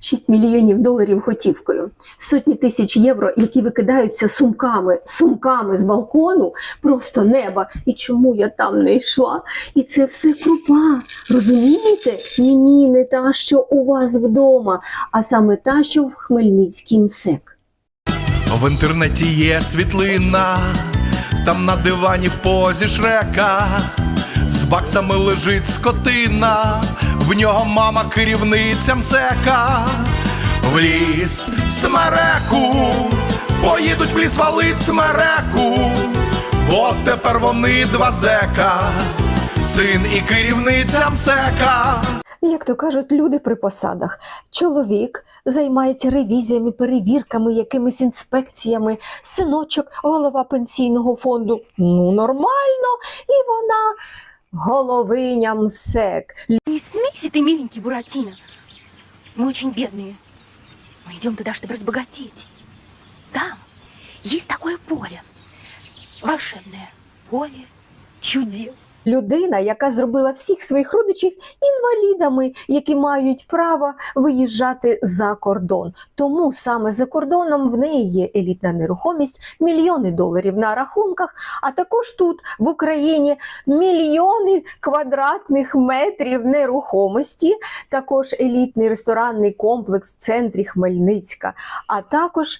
6 мільйонів доларів готівкою, сотні тисяч євро, які викидаються сумками, сумками з балкону, просто неба. І чому я там не йшла? І це все крупа. Розумієте? Ні, ні, не та, що у вас вдома, а саме та, що в Хмельницькій МСЕК. В інтернеті є світлина, там на дивані в позі шрека, з баксами лежить скотина, в нього мама керівниця мсека. В ліс смереку, поїдуть в ліс валить смереку, бо тепер вони два зека, син і керівниця мсека. Як то кажуть, люди при посадах. Чоловік займається ревізіями, перевірками, якимись інспекціями, синочок, голова пенсійного фонду. Ну, нормально. І вона головиня МСЕК. Ты, миленький Буратино. Мы очень бедные. Мы идем туда, чтобы разбогатеть. Там есть такое поле. Волшебное поле чудес. Людина, яка зробила всіх своїх родичів інвалідами, які мають право виїжджати за кордон. Тому саме за кордоном в неї є елітна нерухомість, мільйони доларів на рахунках, а також тут, в Україні, мільйони квадратних метрів нерухомості, також елітний ресторанний комплекс в центрі Хмельницька, а також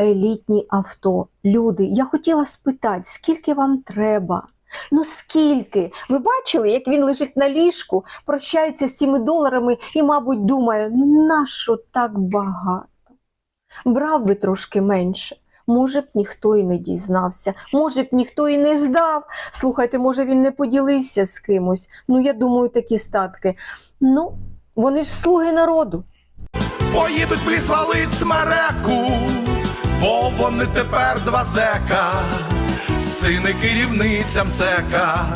елітні авто. Люди, я хотіла спитати, скільки вам треба? Ну скільки? Ви бачили, як він лежить на ліжку, прощається з цими доларами і, мабуть, думає, нащо так багато? Брав би трошки менше. Може б ніхто і не дізнався, може б ніхто і не здав. Слухайте, може він не поділився з кимось. Ну, я думаю, такі статки. Ну, вони ж слуги народу. Поїдуть в ліс валить смереку, бо вони тепер два зека, сини керівницям мсека.